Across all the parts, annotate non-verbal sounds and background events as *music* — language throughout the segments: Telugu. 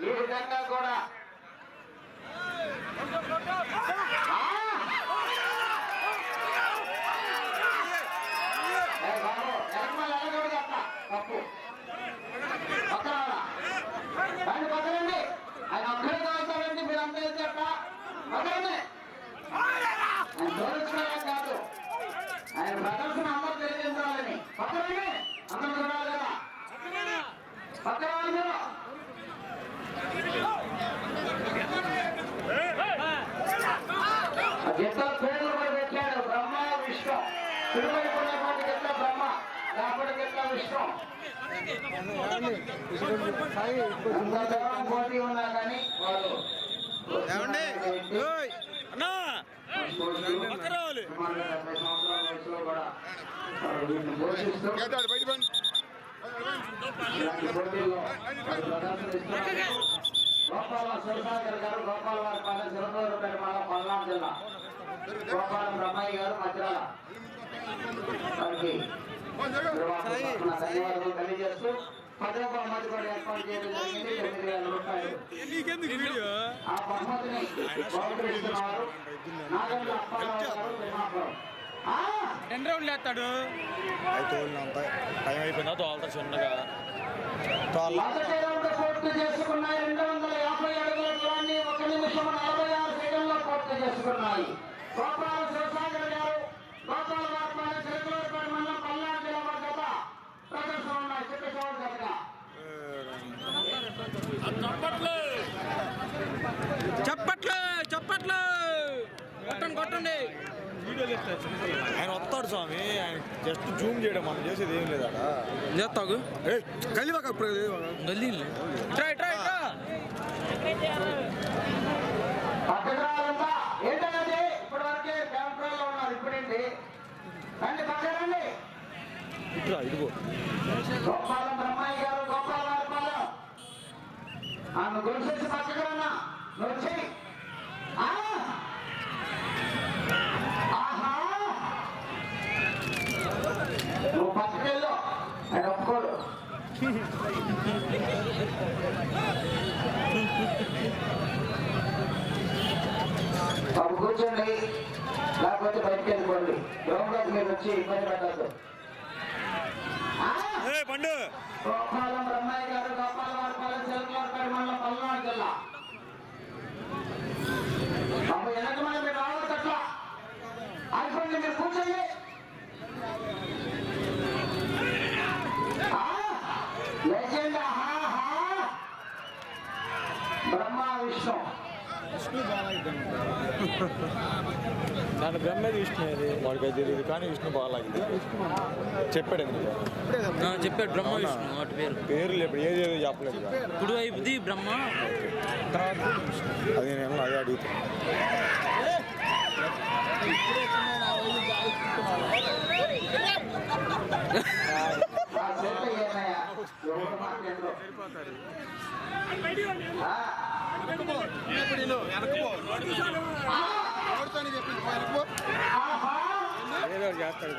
ఈ విధంగా కూడా. తప్పు. ఆయన ఒక్కడే చదువుతారండి మీరు పక్కనండి. ఆయన జోడించడం కాదు ఆయన ప్రదర్శన అందరూ తెలియజేయాలని పక్కనండి అందరూ చూడాలి కదా పక్కన వాళ్ళు మీరు ఎంత పేర్లు కూడా పెట్టాడు బ్రహ్మ విష్ణు తిరుమలకి ఉన్నటువంటి గిట్ల బ్రహ్మ లేకపోతే గిట్ల విష్ణు. పోటీ ఉన్నా కానీ వాళ్ళు. సంవత్సరాల బయట. గోపాల శివసాగర్ గారు గోపాల వారి పాలెం చిరపూరుపేట మండలం పల్నాడు జిల్లా. గోపాలం బ్రహ్మయ్య గారు మధ్యరాల. వారికి ధన్యవాదాలు తెలియజేస్తూ పదవ బహుమతి కూడా ఏర్పాటు చేయడం జరిగింది. తొమ్మిది వేల రూపాయలు. నీకెందుకు వీడియో? ఆ బహుమతిని బహుకరిస్తున్నారు నాగండ్ల అప్పారావు గారు తిమ్మాపురం. ఆ! ఎన్ని రౌండ్లు వేస్తాడు? అయితే అంత. టైం అయిపోయిందా? తోలుతా చిన్నగా. తోల. మొదటి రౌండ్ పూర్తి చేసుకున్నాయి రెండు వందల యాభై అడుగుల దూరాన్ని ఒక నిమిషం నలభై ఆరు సెకండ్లో పూర్తి చేసుకున్నాయి. గోపాల శివసాగర్ గారు గోపాల వారి చిరుకులూరుపేట మండలం పల్నాడు జిల్లా వారి జత ప్రదర్శన ఉన్నాయి చిత్తశోడు జతగా చప్పట్లు. చప్పట్లు కొట్టండి కొట్టండి. ఆయన వస్తాడు స్వామి. ఆయన జస్ట్ జూమ్ చేయడం మనం చేసేది ఏం లేదా చేస్తావు గల్లీ ట్రై ట్రై ట్రై. ఇప్పటి వరకే ఉన్నారు ఇప్పుడేంటి రండి? పక్కన రండి ఇట్లా ఇదిగో గోపాలం బ్రహ్మయ్య గారు గోపాల వారిపాలెం ఆమె గొలుసేసి పక్కకు రన్నా వచ్చి ఆహా! నువ్వు పక్కకెళ్ళు ఆయన ఒప్పుకోడు బాబు కూర్చోండి. లేకపోతే బయటికి వెళ్ళిపోండి. గ్రౌండ్లోకి మీరు వచ్చి ఇబ్బంది పెట్టద్దు ఏ పండు గోపాలం బ్రహ్మయ్య గారు గోపాల వారిపాలెం చిలకలూరుపేట మండలం పల్నాడు జిల్లా బాబు వెనక మన మీరు రావాలి అట్లా అయిపోయింది మీరు కూర్చోండి ఆ, లెజెండ్ ఆహా, ఆహా. బ్రహ్మ విష్ణు నన్ను బ్రహ్మే విష్ణు అది. వాడికి అది తెలియదు కానీ విష్ణు బాగా లాగింది చెప్పాడు ఎందుకు? చెప్పాడు బ్రహ్మ విష్ణు వాటి పేరు. పేర్లు ఇప్పుడు ఏది ఏదో చెప్పలేదు ఇక. కుడి వైపుది బ్రహ్మ. తర్వాత అది నేను అదే అడుగుతాను ఆ చేత ఏమయ్యా ఎవరు మాట్లాడరు ఆ, ఆహా ఏదో చేస్తాడు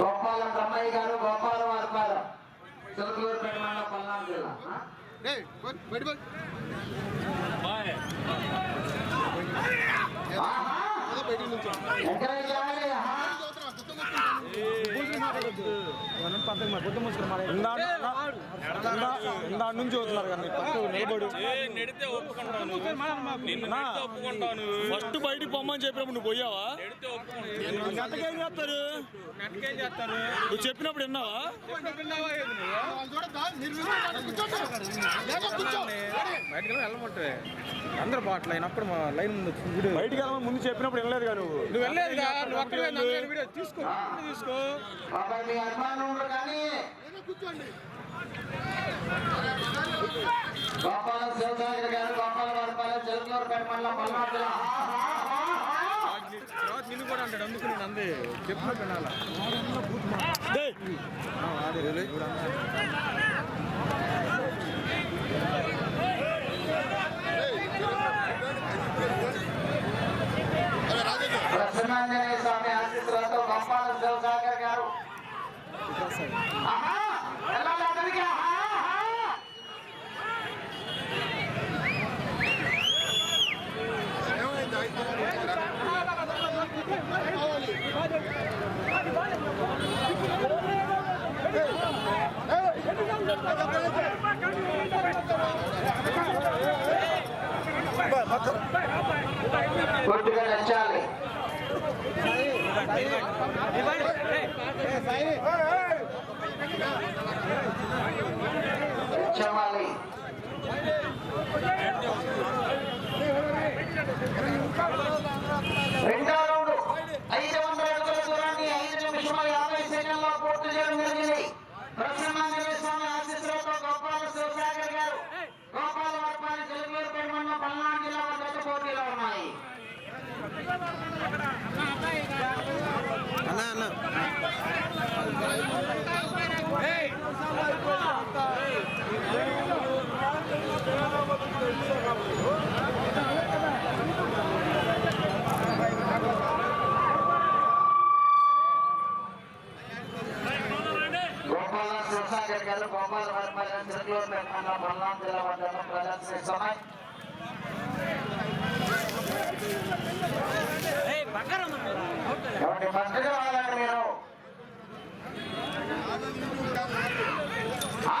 గోపాలం బ్రహ్మయ్య గారు గోపాలం వారిపాలెం చిలకలూరుపేట మండలం పల్నాడు జిల్లా ఆ? ఆహా! ఎంకరేజ్ చేయాలి, ఆహా! ఇందా నుంచి వస్తున్నారు కానీ పక్కకు నిలబడు నెడితే ఒప్పుకుంటాను. నిన్ను నా. నెడితే ఒప్పుకుంటాను. ఫస్ట్ బయటికి పొమ్మని చెప్పినప్పుడు నువ్వు పోయావా? నెడితే ఒప్పుకుంటాను. గంటకేం చేస్తారు? నెట్కేం చేస్తారు? నువ్వు చెప్పినప్పుడు విన్నావా? బయటకు వెళ్ళమంటే అందరు బాట్లు అయినప్పుడు మా లైన్ ముందు బయటికి వెళ్ళమని ముందు చెప్పినప్పుడు వినలేదు నువ్వు? నువ్వు వెళ్ళలేదు తీసుకో. తీసుకో ఉండరు కానీ. గోపాల శివసాగర్ గారు గోపాల వారిపాలెం చిలకలూరుపేట మండలం! తర్వాత నిన్ను కూడా అంటాడు అందుకు నేను అందే. చెప్పిన వినాలా డేయ్, ప్రసన్నాంజనేయ స్వామి ఆశీస్సులతో గోపాల శివసాగర్ గారు ఆహా వెళ్ళాలి అతనికి ఆహా ఆహా కొద్దిగా నచ్చాలి నచ్చాలి రెండో రౌండ్. ఐదు వందల అడుగుల దూరాన్ని ఐదు నిమిషముల యాభై సెకండ్లో పూర్తి చేయడం జరిగింది. ప్రసన్నాంజనేయ స్వామి ఆశీస్సులతో గోపాల శివసాగర్ గారు గోపాల వర్పాలి తెలుగులూరు పెరుమన్న పల్నాడు జిల్లా వద్ద పోటీలో ఉన్నాయి. అన్న అన్న గోపాల శివసాగర్ గారు గోపాల వర్పాలి తెలుగులూరు పెరుమన్న పల్నాడు జిల్లా వద్ద ప్రదర్శిస్తున్నాయి ఎవరి ఫస్ట్గా రావాలండి మీరు ఆ!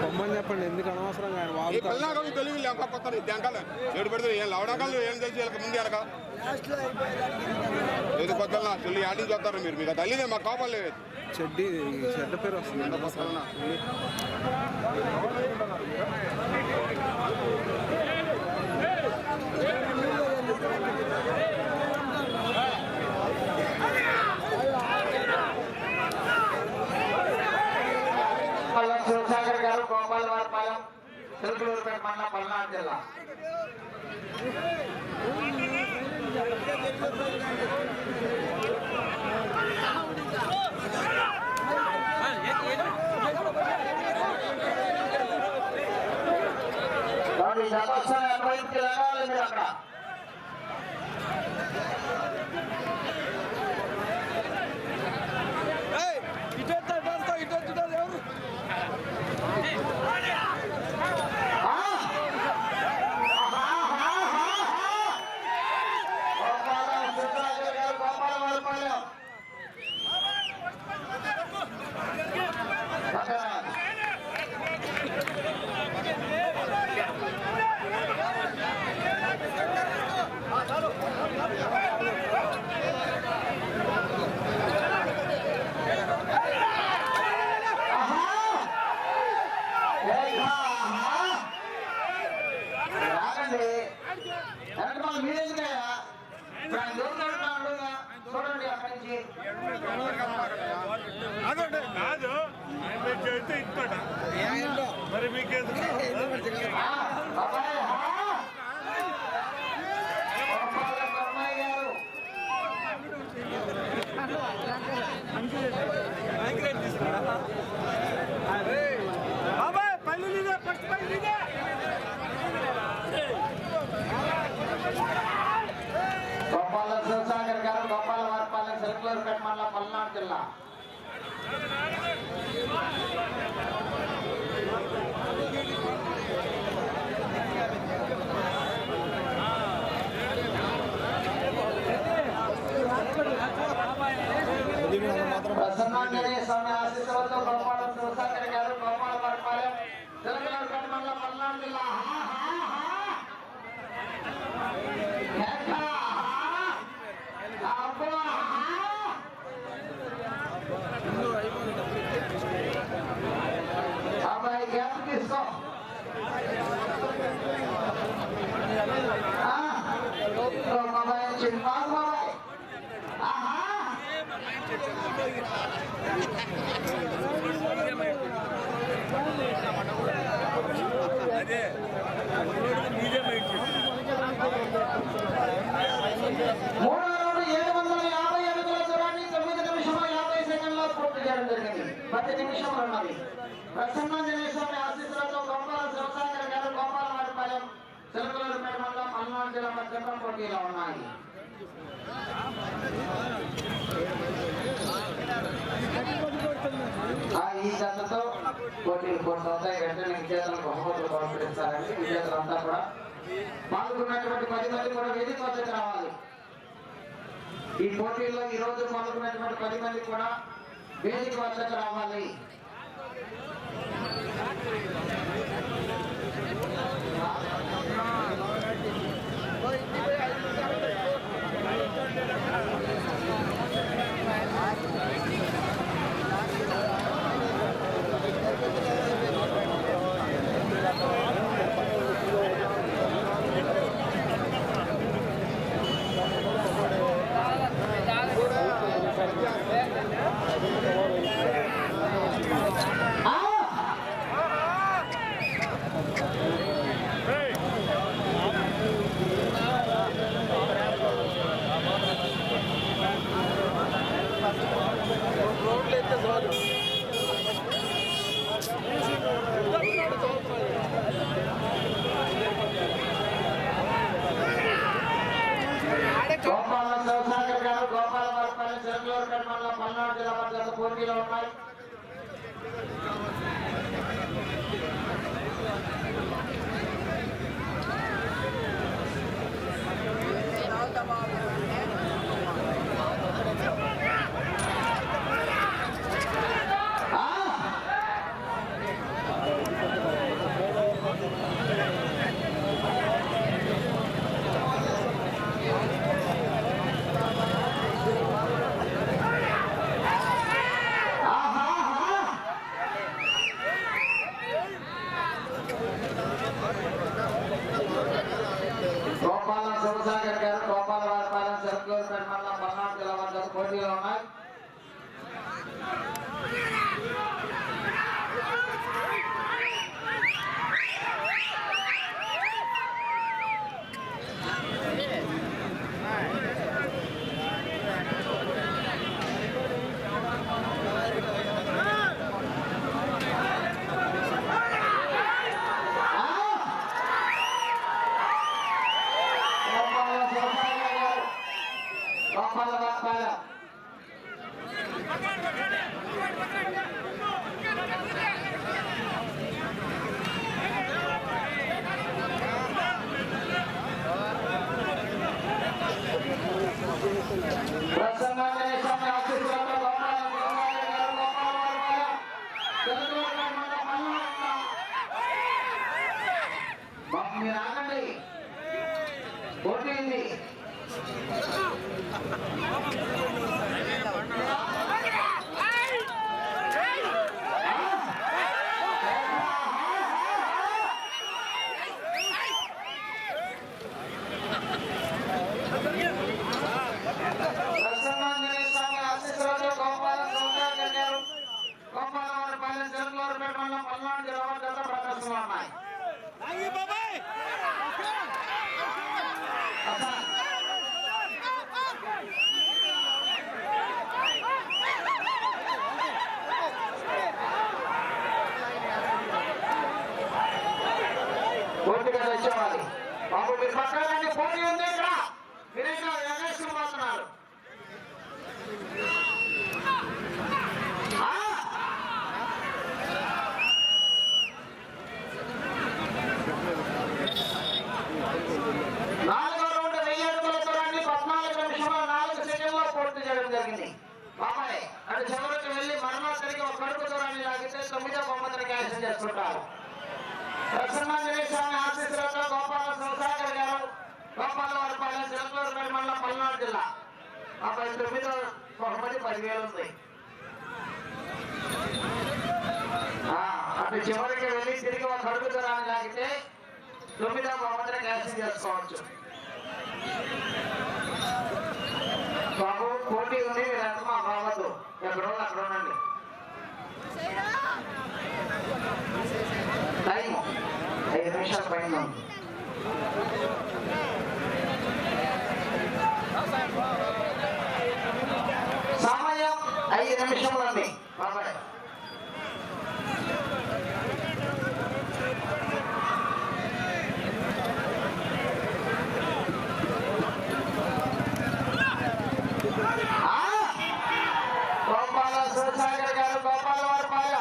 పొమ్మని చెప్పండి ఎందుకు అనవసరంగా ఆయన ఈ పిల్లగా తెలుగు లేక కొత్త దెంకాలు ఏడు పెడితే ఏం లవడకాలు ఏం తెలిసి వీళ్ళకి ముందు వెనక? ఏది కొత్త చెల్లి ఆడి చూస్తారు మీరు? మీకు తల్లిదే మా కోపాలు లేదు. చెడ్డి చెడ్డ పేరు వస్తుంది. పల్ల శివసాగర్ గారు గోపాల వారిపాలెం తెలుగులూరుపేట మండలం పల్నాడు జిల్లా వాడి జతోత్సవం నిర్వహించి రావాలి మీరు అక్కడ పూర్తి చేయడం జరిగింది ప్రతి నిమిషం పోటీలు కొనసాగుతాయి వెంటనే విద్యార్థులకు బహుమతులు పంపిస్తారండి విద్యార్థులంతా కూడా పాల్గొన్నటువంటి పది మంది కూడా వేదిక వద్దకు రావాలి. ఈ పోటీల్లో ఈ రోజు పాల్గొన్నటువంటి పది మంది కూడా వేదిక వద్దకు రావాలి বিলম্ব ఓటింది తెచ్చేవాళ్ళు బాబు మీరు పక్కన పోనీ ఉంది పల్నాడు జిల్లా అబ్బాయి తొమ్మిది బహుమతి పదివేలు ఉంది. అటు చివరికి వెళ్ళి తిరిగి ఒక అడుగు దూరాన్ని లాగితే తొమ్మిదో బహుమతిని క్యాన్సిల్ చేసుకోవచ్చు. బాబు పోటీ ఉంది వీళ్ళంతా మా బావద్దు ఎక్కడో అక్కడ ఉండండి. టైం ఐదు నిమిషాల పైన సమయం ఐదు నిమిషములండి గోపాల శివసాగర్ గారు గోపాల వారి పాయ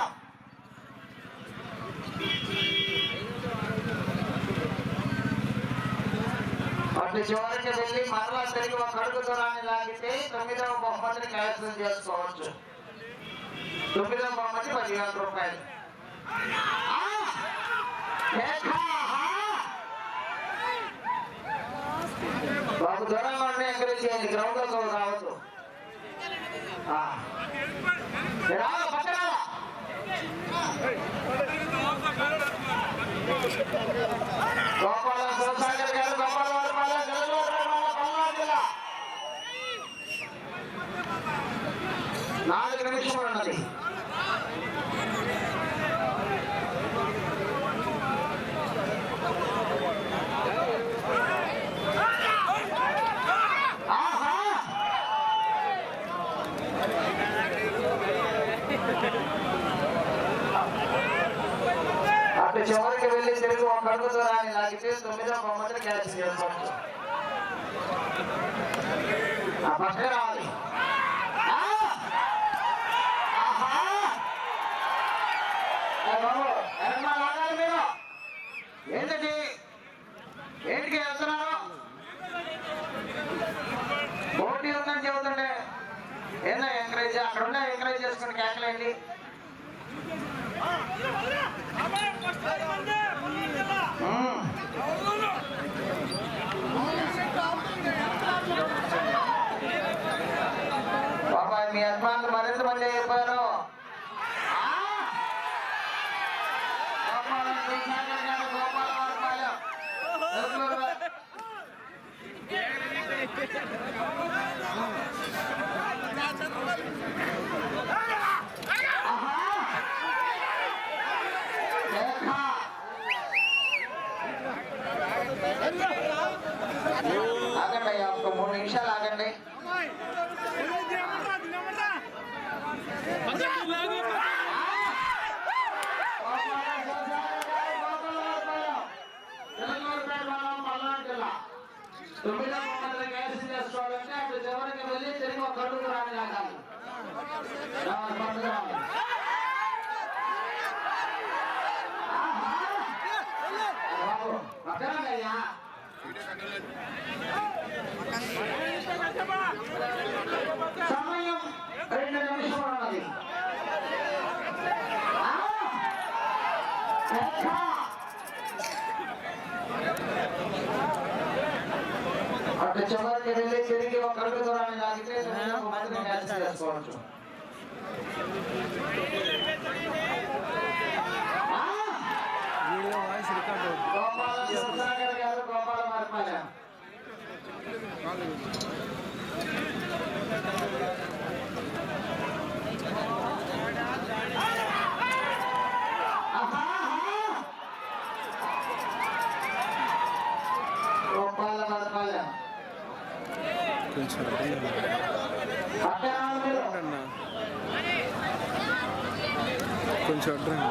చివరికి వెళ్ళి మరలా తిరిగి ప్రయత్నం చేసుకోవచ్చు. తొమ్మిదవ బహుమతి పదివేల రూపాయలు. ఆ! ఏకా! బాబు దూరంగా ఉండి ఎంకరేజ్ చేయండి. గ్రౌండ్లో రావద్దు గోపాల సోసాగర్ గారు గోపాల వారిపాలెం, నెల్లూరు మండలం, పల్నాడు జిల్లా. నాలుగు నిమిషములు ఉన్నది ఆహా! అటు చివరికి వెళ్ళి తిరిగి ఒక అడుగు దూరాన్ని లాగితే తొమ్మిదో బొమ్మలు క్యాచ్ చేసుకోవచ్చు ఆ పక్కన రావాలి ఆ! ఆహా! ఏ బాబు, వెనకమాల లాగాలి మీరు ఏంటండి ఏంటికి వెళ్తున్నారు పోటీ ఉందని చెబుతుండే ఏందో ఎంకరేజ్ అక్కడ ఉండే ఎంకరేజ్ చేసుకుని కేకలేండి ఉమ్. బాబాయ్ మీ అభిమానులు మరింత మంది అయిపోయారు ఆ! గోపాల శ్రీశంకర్ గారు, గోపాల వారిపాలెం. నెల్లూరు. ఆహా! రేఖ. ఆగండి అయ్యా ఒక మూడు నిమిషాలు ఆగండి తొమ్మిదో బొమ్మలు కేసు చేసుకోవాలంటే అటు చివరికి వెళ్ళి తిరిగి ఒక అడుగు రాని లాగాలి రావాలి, పక్కకు రావాలి. ఆహా! బాబు, పక్కన అయ్యా సమయం రెండు నిమిషములు ఉన్నది ఆ! ఎక్క! అటు చివరికి వెళ్ళి తిరిగి ఒక అడుగు దూరాన్ని లాగితే తొమ్మిదో బొమ్మని క్యాచ్ చేసుకోవచ్చు ఆ! Video voice record Gopala Sudhakar గారు గోపాల మార్పాలెం ఆహా, ఆహా. గోపాల మార్పాలెం కొంచెం అక్కడ మీరు అన్నా కొంచెం అడ్రండి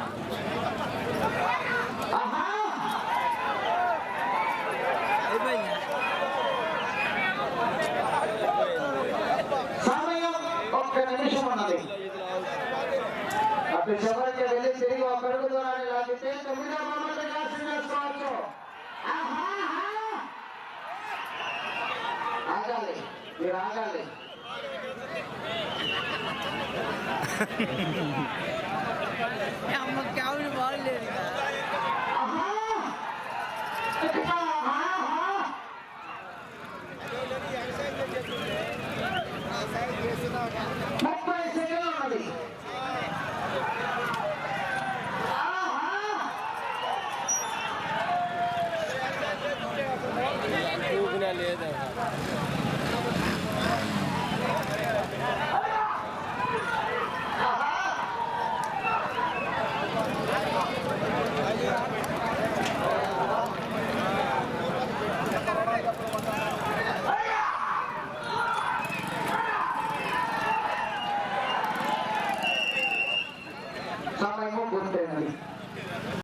ఆహా సమయం ఒక్క నిమిషం ఉన్నది అటు చివరికి వెళ్ళి తిరిగి ఒక అడుగు దూరాన్ని లాగితే తొమ్మిదో బొమ్మలు కాసి చేసుకోవచ్చు ఆహా, ఆహా. ఆగాలి మీరు *laughs*